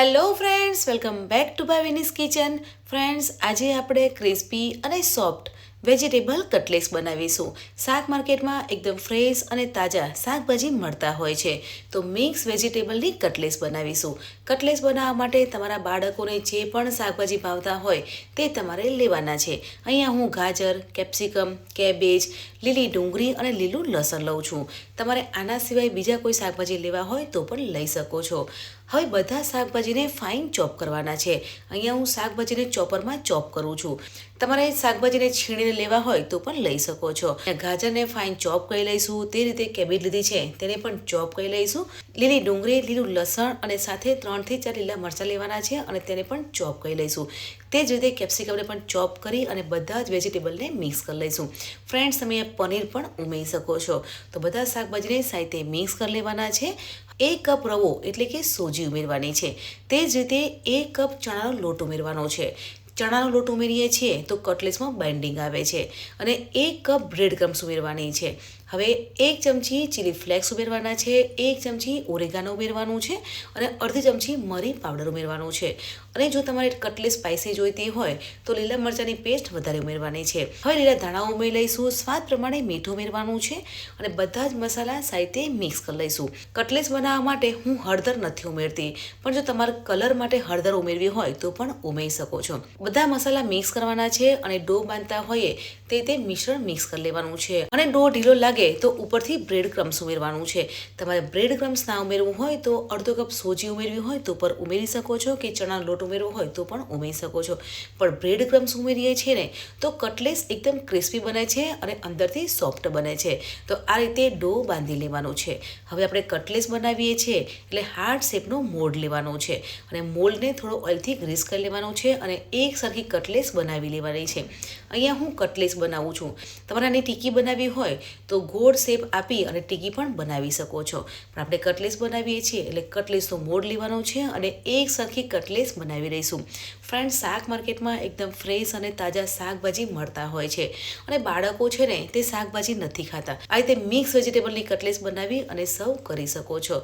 Hello friends welcome back to Bhavini's kitchen friends આજે આપણે crispy અને સોફ્ટ વેજીટેબલ કટલેસ બનાવીશું. શાક માર્કેટમાં એકદમ ફ્રેશ અને તાજા શાકભાજી મળતા હોય છે. તો મિક્સ વેજીટેબલની કટલેસ બનાવીશું. કટલેસ બનાવવા માટે તમારા બાળકોને જે પણ શાકભાજી ભાવતા હોય તે તમારે લેવાના છે. અહીંયા હું ગાજર કેપ્સિકમ કેબેજ લીલી ડુંગળી અને લીલું લસણ લઉં છું. તમારે આના સિવાય બીજા કોઈ શાકભાજી લેવા હોય તો પણ લઈ શકો છો. હવે બધા શાકભાજીને ફાઇન ચોપ કરવાના છે. અહીંયા હું શાકભાજીને ચોપરમાં ચોપ કરું છું. તમારે શાકભાજીને છીણીને લેવા હોય તો પણ લઈ શકો છો. ગાજરને ફાઇન ચોપ કરી લઈશું. તે રીતે કેબેજ લીધી છે, તેને પણ ચોપ કરી લઈશું. લીલી ડુંગળી, લીલું લસણ અને સાથે ત્રણથી ચાર લીલા મરચાં લેવાના છે અને તેને પણ ચોપ કરી લઈશું. તે જ રીતે કેપ્સિકમને પણ ચોપ કરી અને બધા જ વેજીટેબલને મિક્સ કરી લઈશું. ફ્રેન્ડ્સ, તમે પનીર પણ ઉમેરી શકો છો. તો બધા શાકભાજીને સાથે મિક્સ કરી લેવાના છે. એક કપ રવો એટલે કે સોજી ઉમેરવાની છે. તે જ રીતે એક કપ ચણાનો લોટ ઉમેરવાનો છે. ચણાનો લોટ ઉમેરીએ છીએ તો કટલેસમાં બાઇન્ડિંગ આવે છે. અને એક કપ બ્રેડ ક્રમ્સ ઉમેરવાની છે. હવે એક ચમચી ચીલી ફ્લેક્સ ઉમેરવાના છે, એક ચમચી ઓરેગાનો ઉમેરવાનું છે અને અડધી ચમચી મરી પાવડર ઉમેરવાનું છે. અને જો તમારે કટલી સ્પાઇસી જોઈતી હોય, તો લીલા મરચાંની પેસ્ટ વધારે ઉમેરવાની છે. હવે લીલા ધાણા ઉમેરી લઈશું. સ્વાદ પ્રમાણે મીઠું ઉમેરવાનું છે અને બધા જ મસાલા સાઈતે મિક્સ કરી લઈશું. કટલેસ બનાવવા માટે હું હળદર નથી ઉમેરતી, પણ જો તમારે કલર માટે હળદર ઉમેરવી હોય, તો પણ ઉમેરી શકો છો. બધા મસાલા મિક્સ કરવાના છે અને ડો બાંધતા હોઈએ, તે તે મિશ્રણ મિક્સ કરી લેવાનું છે. અને ડો ઢીલો લાગે તો ઉપરથી બ્રેડ ક્રમ્સ ઉમેરવાનું છે. તમારે બ્રેડ ક્રમ્સ ના ઉમેરવું હોય તો અડધો કપ સોજી ઉમેરવી હોય તો પર ઉમેરી શકો છો કે ચણાનો લોટ ઉમેરવો હોય તો પણ ઉમેરી શકો છો. પણ બ્રેડ ક્રમ્સ ઉમેરીએ છીએ ને તો કટલેસ એકદમ ક્રિસ્પી બને છે અને અંદરથી સોફ્ટ બને છે. તો આ રીતે ડો બાંધી લેવાનો છે. હવે આપણે કટલેસ બનાવીએ છીએ એટલે હાર્ડ શેપનો મોલ્ડ લેવાનો છે અને મોલ્ડને થોડો ઓઇલથી ગ્રીસ કરી લેવાનો છે અને એક સરખી કટલેસ બનાવી લેવાની છે. અહીંયા હું કટલેસ બનાવું છું. તમારે આની ટીકી બનાવી હોય તો ગોળ શેપ આપી અને ટીકી પણ બનાવી શકો છો. પણ આપણે કટલેસ બનાવીએ છીએ એટલે કટલેસનો મોડ લેવાનો છે અને એક સરખી કટલેસ બનાવી રહીશું ફ્રેન્ડ શાક માર્કેટમાં એકદમ ફ્રેશ અને તાજા શાકભાજી મળતા હોય છે અને બાળકો છે ને તે શાકભાજી નથી ખાતા. આ રીતે મિક્સ વેજીટેબલની કટલેસ બનાવી અને સર્વ કરી શકો છો.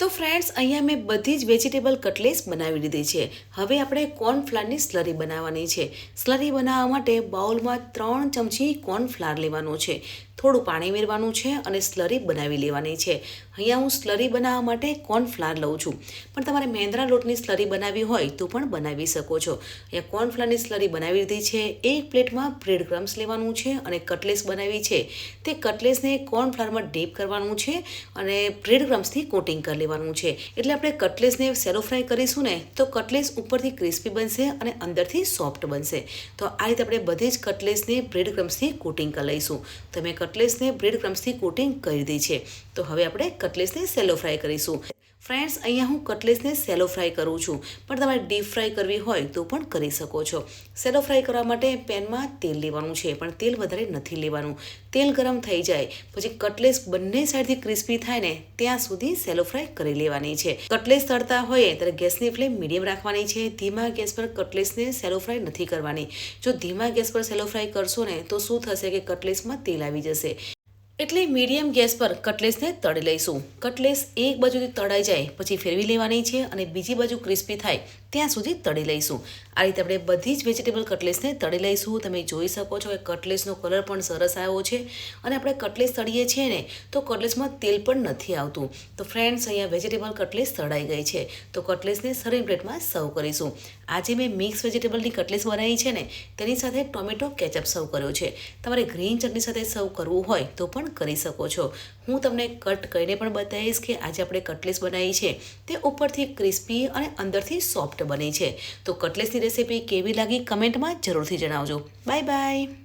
તો ફ્રેન્ડ્સ અહીંયા મેં બધી જ વેજીટેબલ કટલેસ બનાવી લીધી છે. હવે આપણે કોર્નફ્લાવરની સ્લરી બનાવવાની છે. સ્લરી બનાવવા માટે બાઉલમાં ત્રણ ચમચી કોર્નફ્લાવર લેવાનું છે. થોડું પાણી મેળવાનું છે અને સ્લરી બનાવી લેવાની છે. અહીંયા હું સ્લરી બનાવવા માટે કોર્નફ્લાર લઉં છું. પણ તમારે મેંદરા લોટની સ્લરી બનાવવી હોય તો પણ બનાવી શકો છો. અહીંયા કોર્નફ્લારની સ્લરી બનાવી લીધી છે. એક પ્લેટમાં બ્રેડ ક્રમ્સ લેવાનું છે અને કટલેસ બનાવી છે. તે કટલેસને કોર્નફ્લાવરમાં ડીપ કરવાનું છે અને બ્રેડ ક્રમ્સથી કોટિંગ કરી લેવાનું છે. એટલે આપણે કટલેસને સેલો ફ્રાય કરીશું ને, તો કટલેસ ઉપરથી ક્રિસ્પી બનશે અને અંદરથી સોફ્ટ બનશે. તો આ રીતે આપણે બધી જ કટલેસને બ્રેડ ક્રમ્સથી કોટિંગ કરી લઈશું. તમે કટલેસને બ્રેડ ક્રમ્સથી કોટિંગ કરી દીધી છે. તો હવે આપણે કટલેસને સેલો ફ્રાય કરીશું. ફ્રેન્ડ્સ, અહીંયા હું કટલેસને સેલો ફ્રાય કરું છું. પણ તમારે ડીપ ફ્રાય કરવી હોય તો પણ કરી શકો છો. સેલો ફ્રાય કરવા માટે પેનમાં તેલ લેવાનું છે, પણ તેલ વધારે નથી લેવાનું. તેલ ગરમ થઈ જાય, પછી કટલેસ બંને સાઈડથી ક્રિસ્પી થાય ને, ત્યાં સુધી સેલો ફ્રાય કરી લેવાની છે. કટલેસ તળતા હોય ત્યારે ગેસની ફ્લેમ મીડિયમ રાખવાની છે. ધીમા ગેસ પર કટલેસને સેલો ફ્રાય નથી કરવાની. જો ધીમા ગેસ પર સેલો ફ્રાય કરશો ને, તો શું થશે કે કટલેસમાં તેલ આવી જશે. એટલે મીડિયમ ગેસ પર કટલેસને તળી લઈશું. કટલેસ એક બાજુથી તળાઈ જાય, પછી ફેરવી લેવાની છે અને બીજી બાજુ ક્રિસ્પી થાય ત્યાં સુધી તળી લઈશું. આ રીતે આપણે બધી જ વેજીટેબલ કટલેસને તળી લઈશું. તમે જોઈ શકો છો કે કટલેસનો કલર પણ સરસ આવ્યો છે અને આપણે કટલેસ તળીએ છીએ ને, તો કટલેસમાં તેલ પણ નથી આવતું. તો ફ્રેન્ડ્સ અહીંયા વેજીટેબલ કટલેસ તળાઈ ગઈ છે. તો કટલેસને સર્વિંગ પ્લેટમાં સર્વ કરીશું. આજે મેં મિક્સ વેજીટેબલની કટલેસ બનાવી છે ને, તેની સાથે ટોમેટો કેચઅપ સર્વ કર્યો છે. તમારે ગ્રીન ચટણી સાથે સર્વ કરવું હોય તો પણ કરી શકો છો. હું તમને કટ કરીને પણ બતાવીશ કે આજે આપણે કટલેસ બનાવી છે. તે ઉપરથી ક્રિસ્પી અને અંદરથી સોફ્ટ બની છે. તો કટલેસની રેસીપી કેવી લાગી કમેન્ટમાં જરૂરથી જણાવજો. Bye bye.